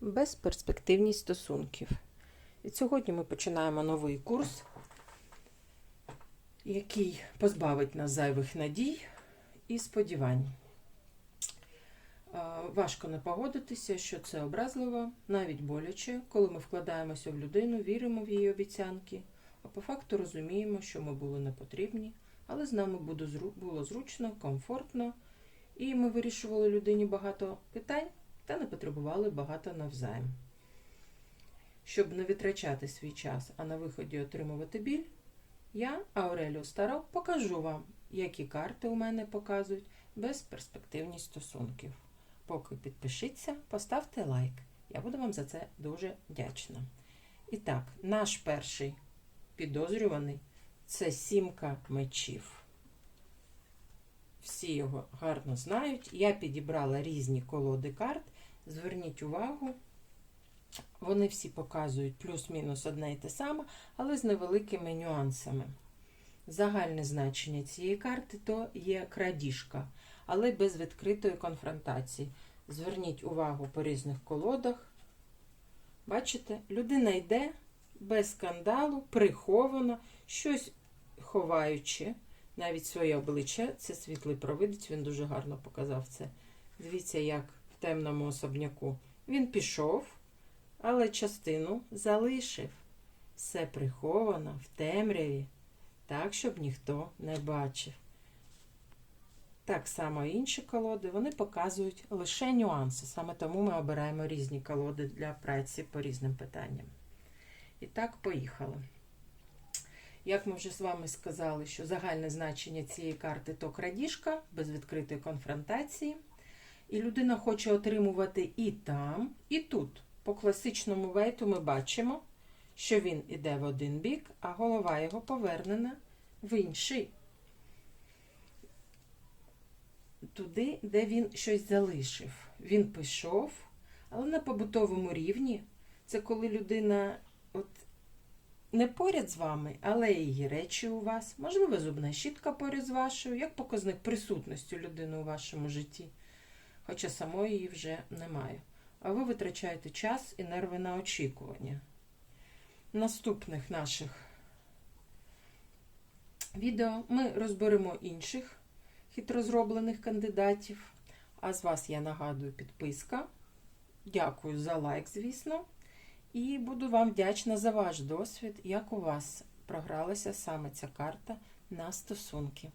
Безперспективність стосунків. І сьогодні ми починаємо новий курс, який позбавить нас зайвих надій і сподівань. Важко не погодитися, що це образливо, навіть боляче, коли ми вкладаємося в людину, віримо в її обіцянки, а по факту розуміємо, що ми були не потрібні, але з нами було зручно, комфортно, і ми вирішували людині багато питань та не потребували багато навзаєм. Щоб не витрачати свій час, а на виході отримувати біль, я, Ауреліо Старок, покажу вам, які карти у мене показують безперспективність стосунків. Поки підпишіться, поставте лайк. Я буду вам за це дуже вдячна. І так, наш перший підозрюваний це сімка мечів. Всі його гарно знають. Я підібрала різні колоди карт. Зверніть увагу, вони всі показують плюс-мінус одне і те саме, але з невеликими нюансами. Загальне значення цієї карти то є крадіжка, але без відкритої конфронтації. Зверніть увагу по різних колодах. Бачите, людина йде без скандалу, приховано, щось ховаючи, навіть своє обличчя. Це світлий провидець, він дуже гарно показав це. Дивіться, як темному особняку. Він пішов, але частину залишив. Все приховано в темряві, так, щоб ніхто не бачив. Так само інші колоди, вони показують лише нюанси. Саме тому ми обираємо різні колоди для праці по різним питанням. І так, поїхали. Як ми вже з вами сказали, що загальне значення цієї карти то крадіжка без відкритої конфронтації. І людина хоче отримувати і там, і тут. По класичному вейту ми бачимо, що він іде в один бік, а голова його повернена в інший. Туди, де він щось залишив. Він пішов, але на побутовому рівні це коли людина от не поряд з вами, але її речі у вас, можливо, зубна щітка поряд з вашою, як показник присутності людини у вашому житті. Хоча самої її вже немає. А ви витрачаєте час і нерви на очікування. Наступних наших відео ми розберемо інших хитро зроблених кандидатів. А з вас я нагадую підписка. Дякую за лайк, звісно. І буду вам вдячна за ваш досвід, як у вас програлася саме ця карта на стосунки.